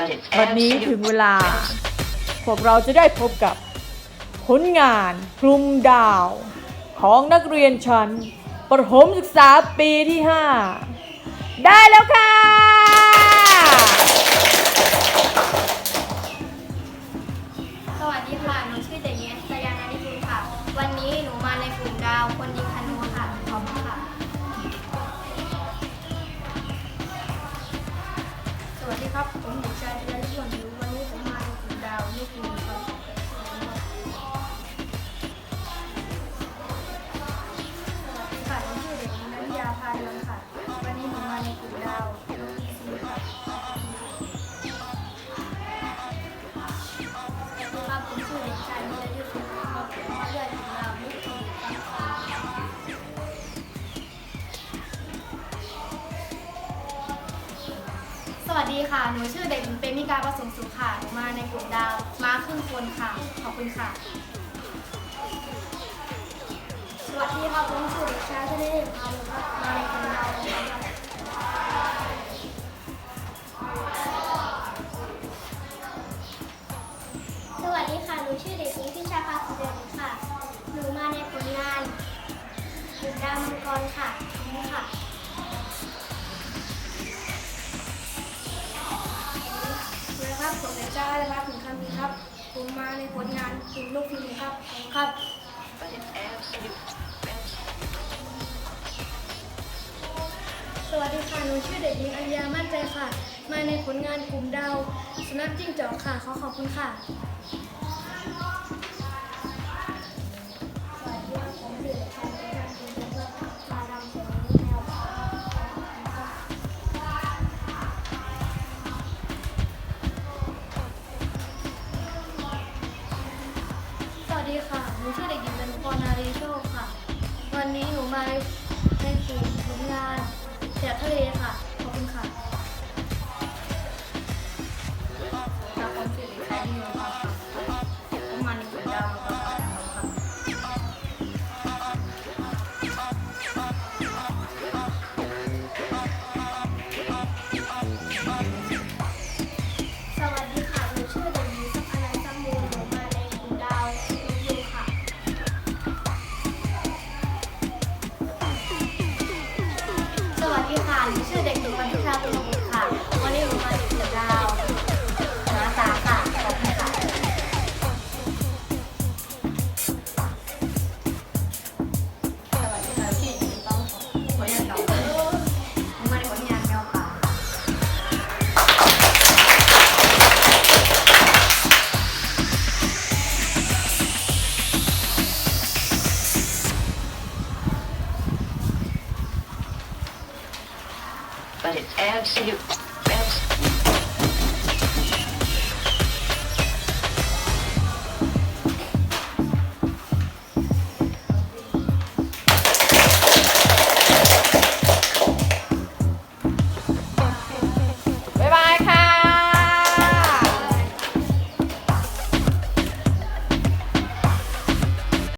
but it's วันนี้ถึ absolute งเวลา พวกเราจะได้พบกับผลงานคลุมดาว ของนักเรียนชั้นประถมศึกษาปีที่ 5 ได้แล้วค่ะ วัสดีครับ ผมเด็กชายธีรยุทธ์ชวนอยู่วันนี้ผมมาในกลุ่มดาวลูกทีมครับสวัสดีค่ะหนูชื่อเด็กหญิงนัทยาพาเรืองค่ะ วันนี้ผมมาในกลุ่มดาวลูกทีมค่ะครับผมชื่อ สวัสดีค่ะ หนูชื่อเด็กหญิงเปมิกาประสงค์สุขค่ะหนูมาในกลุ่มดาวมาครึ่งคนค่ะ ขอบคุณค่ะ สวัสดีครับผมชื่อเด็กชายธเนศพานุมาในกลุ่มดาวนะสวัสดีค่ะ หนูชื่อเด็กหญิงพิชาภาสุเดชค่ะ หนูมาในผลงานหยุดดาวมังกรค่ะขอบคุณค่ะ นะครับผมเด็กชายนครับถึงคำนี้ครับ ผมมาในผลงานกลุ่มลูกทีมครับครับสวัสดีค่ะหนูชื่อเด็กหญิงอัญญามั่นใจค่ะ มาในผลงานกลุ่มดาวสุนัขจิ้งจอกค่ะ ขอขอบคุณค่ะ ดีค่ะ หนูชื่อเด็กหญิงเป็นพรนารีโชคค่ะ วันนี้หนูมาในกลุ่มผลงานแถบทะเลค่ะ ขอบคุณค่ะ ชื่อเด็กหญิง but it's absolute